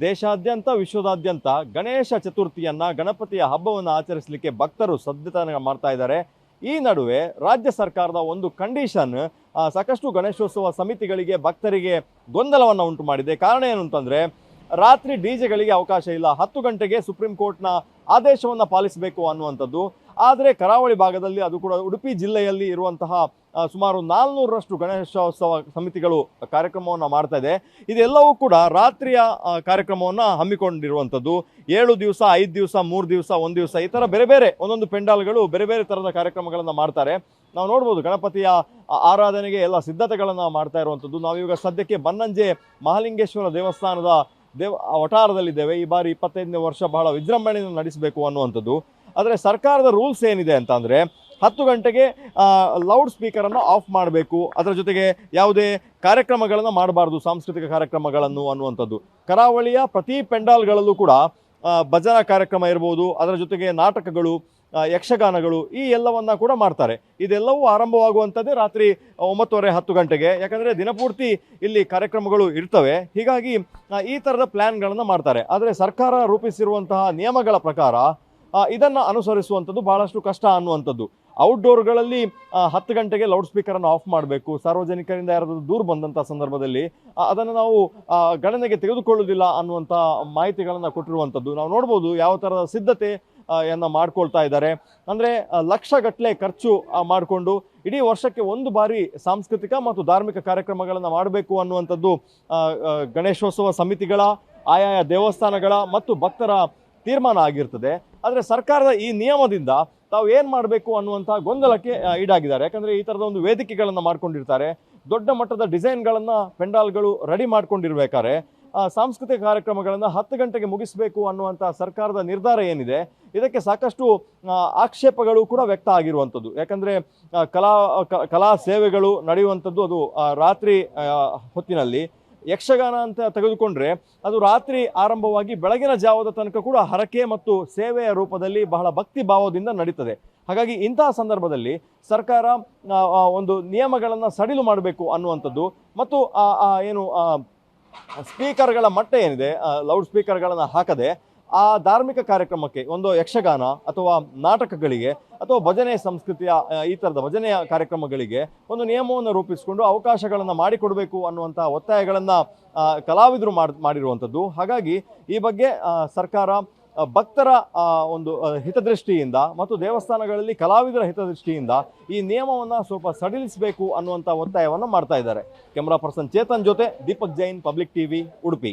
ದೇಶಾದ್ಯಂತ, ವಿಶ್ವದಾದ್ಯಂತ ಗಣೇಶ ಚತುರ್ಥಿಯನ್ನ, ಗಣಪತಿಯ ಹಬ್ಬವನ್ನು ಆಚರಿಸಲಿಕ್ಕೆ ಭಕ್ತರು ಸದ್ಯತನ ಮಾಡ್ತಾ ಇದ್ದಾರೆ. ಈ ನಡುವೆ ರಾಜ್ಯ ಸರ್ಕಾರದ ಒಂದು ಕಂಡೀಷನ್ ಸಾಕಷ್ಟು ಗಣೇಶೋತ್ಸವ ಸಮಿತಿಗಳಿಗೆ ಭಕ್ತರಿಗೆ ಗೊಂದಲವನ್ನು ಉಂಟು ಮಾಡಿದೆ. ಕಾರಣ ಏನು ಅಂತಂದ್ರೆ, ರಾತ್ರಿ ಡಿಜೆಗಳಿಗೆ ಅವಕಾಶ ಇಲ್ಲ. ಹತ್ತು ಗಂಟೆಗೆ ಸುಪ್ರೀಂ ಕೋರ್ಟ್ನ ಆದೇಶವನ್ನು ಪಾಲಿಸಬೇಕು ಅನ್ನುವಂಥದ್ದು. ಆದರೆ ಕರಾವಳಿ ಭಾಗದಲ್ಲಿ ಅದು ಕೂಡ ಉಡುಪಿ ಜಿಲ್ಲೆಯಲ್ಲಿ ಇರುವಂತಹ ಸುಮಾರು ನಾಲ್ನೂರರಷ್ಟು ಗಣೇಶೋತ್ಸವ ಸಮಿತಿಗಳು ಕಾರ್ಯಕ್ರಮವನ್ನು ಮಾಡ್ತಾ ಇದೆ. ಇದೆಲ್ಲವೂ ಕೂಡ ರಾತ್ರಿಯ ಕಾರ್ಯಕ್ರಮವನ್ನು ಹಮ್ಮಿಕೊಂಡಿರುವಂಥದ್ದು. ಏಳು ದಿವಸ, ಐದು ದಿವಸ, ಮೂರು ದಿವಸ, ಒಂದು ದಿವಸ ಈ ಥರ ಬೇರೆ ಬೇರೆ ಒಂದೊಂದು ಪೆಂಡಾಲ್ಗಳು ಬೇರೆ ಬೇರೆ ಥರದ ಕಾರ್ಯಕ್ರಮಗಳನ್ನು ಮಾಡ್ತಾರೆ. ನಾವು ನೋಡ್ಬೋದು ಗಣಪತಿಯ ಆರಾಧನೆಗೆ ಎಲ್ಲ ಸಿದ್ಧತೆಗಳನ್ನು ಮಾಡ್ತಾ ಇರುವಂಥದ್ದು. ನಾವೀಗ ಸದ್ಯಕ್ಕೆ ಬನ್ನಂಜೆ ಮಹಾಲಿಂಗೇಶ್ವರ ದೇವಸ್ಥಾನದ ದೇವ ವಠಾರದಲ್ಲಿದ್ದೇವೆ. ಈ ಬಾರಿ ಇಪ್ಪತ್ತೈದನೇ ವರ್ಷ ಬಹಳ ವಿಜೃಂಭಣೆಯನ್ನು ನಡೆಸಬೇಕು ಅನ್ನುವಂಥದ್ದು. ಆದರೆ ಸರ್ಕಾರದ ರೂಲ್ಸ್ ಏನಿದೆ ಅಂತ ಅಂದರೆ ಹತ್ತು ಗಂಟೆಗೆ ಲೌಡ್ ಸ್ಪೀಕರನ್ನು ಆಫ್ ಮಾಡಬೇಕು. ಅದರ ಜೊತೆಗೆ ಯಾವುದೇ ಕಾರ್ಯಕ್ರಮಗಳನ್ನು ಮಾಡಬಾರ್ದು, ಸಾಂಸ್ಕೃತಿಕ ಕಾರ್ಯಕ್ರಮಗಳನ್ನು ಅನ್ನುವಂಥದ್ದು. ಕರಾವಳಿಯ ಪ್ರತಿ ಪೆಂಡಾಲ್ಗಳಲ್ಲೂ ಕೂಡ ಭಜನಾ ಕಾರ್ಯಕ್ರಮ ಇರ್ಬೋದು, ಅದರ ಜೊತೆಗೆ ನಾಟಕಗಳು ಯಕ್ಷಗಾನಗಳು, ಈ ಎಲ್ಲವನ್ನು ಕೂಡ ಮಾಡ್ತಾರೆ. ಇದೆಲ್ಲವೂ ಆರಂಭವಾಗುವಂಥದ್ದೇ ರಾತ್ರಿ ಒಂಬತ್ತುವರೆ, ಹತ್ತು ಗಂಟೆಗೆ. ಯಾಕಂದರೆ ದಿನಪೂರ್ತಿ ಇಲ್ಲಿ ಕಾರ್ಯಕ್ರಮಗಳು ಇರ್ತವೆ. ಹೀಗಾಗಿ ಈ ಥರದ ಪ್ಲ್ಯಾನ್ಗಳನ್ನು ಮಾಡ್ತಾರೆ. ಆದರೆ ಸರ್ಕಾರ ರೂಪಿಸಿರುವಂತಹ ನಿಯಮಗಳ ಪ್ರಕಾರ ಇದನ್ನ ಅನುಸರಿಸುವಂಥದ್ದು ಬಹಳಷ್ಟು ಕಷ್ಟ ಅನ್ನುವಂಥದ್ದು. ಔಟ್ಡೋರ್ಗಳಲ್ಲಿ ಹತ್ತು ಗಂಟೆಗೆ ಲೌಡ್ ಸ್ಪೀಕರನ್ನು ಆಫ್ ಮಾಡಬೇಕು. ಸಾರ್ವಜನಿಕರಿಂದ ಯಾರಾದರೂ ದೂರ ಬಂದಂಥ ಸಂದರ್ಭದಲ್ಲಿ ಅದನ್ನು ನಾವು ಗಣನೆಗೆ ತೆಗೆದುಕೊಳ್ಳುವುದಿಲ್ಲ ಅನ್ನುವಂಥ ಮಾಹಿತಿಗಳನ್ನು ಕೊಟ್ಟಿರುವಂಥದ್ದು. ನಾವು ನೋಡ್ಬೋದು ಯಾವ ಥರದ ಸಿದ್ಧತೆ ಯನ್ನು ಮಾಡ್ಕೊಳ್ತಾ ಇದ್ದಾರೆ. ಅಂದರೆ ಲಕ್ಷಗಟ್ಟಲೆ ಖರ್ಚು ಮಾಡಿಕೊಂಡು ಇಡೀ ವರ್ಷಕ್ಕೆ ಒಂದು ಬಾರಿ ಸಾಂಸ್ಕೃತಿಕ ಮತ್ತು ಧಾರ್ಮಿಕ ಕಾರ್ಯಕ್ರಮಗಳನ್ನು ಮಾಡಬೇಕು ಅನ್ನುವಂಥದ್ದು ಗಣೇಶೋತ್ಸವ ಸಮಿತಿಗಳ, ಆಯಾಯ ದೇವಸ್ಥಾನಗಳ ಮತ್ತು ಭಕ್ತರ ತೀರ್ಮಾನ ಆಗಿರ್ತದೆ. ಆದರೆ ಸರ್ಕಾರದ ಈ ನಿಯಮದಿಂದ ತಾವು ಏನು ಮಾಡಬೇಕು ಅನ್ನುವಂಥ ಗೊಂದಲಕ್ಕೆ ಈಡಾಗಿದ್ದಾರೆ. ಯಾಕಂದರೆ ಈ ಥರದ ಒಂದು ವೇದಿಕೆಗಳನ್ನು ಮಾಡ್ಕೊಂಡಿರ್ತಾರೆ. ದೊಡ್ಡ ಮಟ್ಟದ ಡಿಸೈನ್ಗಳನ್ನು ಪೆಂಡಾಲ್ಗಳು ರೆಡಿ ಮಾಡ್ಕೊಂಡಿರ್ಬೇಕಾರೆ ಸಾಂಸ್ಕೃತಿಕ ಕಾರ್ಯಕ್ರಮಗಳನ್ನು ಹತ್ತು ಗಂಟೆಗೆ ಮುಗಿಸಬೇಕು ಅನ್ನುವಂಥ ಸರ್ಕಾರದ ನಿರ್ಧಾರ ಏನಿದೆ, ಇದಕ್ಕೆ ಸಾಕಷ್ಟು ಆಕ್ಷೇಪಗಳು ಕೂಡ ವ್ಯಕ್ತ ಆಗಿರುವಂಥದ್ದು. ಯಾಕಂದರೆ ಕಲಾ ಕಲಾ ಸೇವೆಗಳು ನಡೆಯುವಂಥದ್ದು ಅದು ರಾತ್ರಿ ಹೊತ್ತಿನಲ್ಲಿ. ಯಕ್ಷಗಾನ ಅಂತ ತೆಗೆದುಕೊಂಡ್ರೆ ಅದು ರಾತ್ರಿ ಆರಂಭವಾಗಿ ಬೆಳಗಿನ ಜಾವದ ತನಕ ಕೂಡ ಹರಕೆ ಮತ್ತು ಸೇವೆಯ ರೂಪದಲ್ಲಿ ಬಹಳ ಭಕ್ತಿ ಭಾವದಿಂದ ನಡೀತದೆ. ಹಾಗಾಗಿ ಇಂತಹ ಸಂದರ್ಭದಲ್ಲಿ ಸರ್ಕಾರ ಒಂದು ನಿಯಮಗಳನ್ನು ಸಡಿಲು ಮಾಡಬೇಕು ಅನ್ನುವಂಥದ್ದು ಮತ್ತು ಏನು ಸ್ಪೀಕರ್ಗಳ ಮಟ್ಟ ಏನಿದೆ ಲೌಡ್ ಸ್ಪೀಕರ್ಗಳನ್ನು ಹಾಕದೆ ಆ ಧಾರ್ಮಿಕ ಕಾರ್ಯಕ್ರಮಕ್ಕೆ ಒಂದು ಯಕ್ಷಗಾನ ಅಥವಾ ನಾಟಕಗಳಿಗೆ ಅಥವಾ ಭಜನೆ ಸಂಸ್ಕೃತಿಯ ಈ ಥರದ ಭಜನೆಯ ಕಾರ್ಯಕ್ರಮಗಳಿಗೆ ಒಂದು ನಿಯಮವನ್ನು ರೂಪಿಸಿಕೊಂಡು ಅವಕಾಶಗಳನ್ನು ಮಾಡಿಕೊಡಬೇಕು ಅನ್ನುವಂಥ ಒತ್ತಾಯಗಳನ್ನು ಕಲಾವಿದರು ಮಾಡ್, ಮಾಡಿರುವಂಥದ್ದು. ಹಾಗಾಗಿ ಈ ಬಗ್ಗೆ ಸರ್ಕಾರ ಭಕ್ತರ ಒಂದು ಹಿತದೃಷ್ಟಿಯಿಂದ ಮತ್ತು ದೇವಸ್ಥಾನಗಳಲ್ಲಿ ಕಲಾವಿದರ ಹಿತದೃಷ್ಟಿಯಿಂದ ಈ ನಿಯಮವನ್ನು ಸ್ವಲ್ಪ ಸಡಿಲಿಸಬೇಕು ಅನ್ನುವಂಥ ಒತ್ತಾಯವನ್ನು ಮಾಡ್ತಾ ಇದ್ದಾರೆ. ಕ್ಯಾಮ್ರಾ ಪರ್ಸನ್ ಚೇತನ್ ಜೊತೆ ದೀಪಕ್ ಜೈನ್, ಪಬ್ಲಿಕ್ ಟಿವಿ, ಉಡುಪಿ.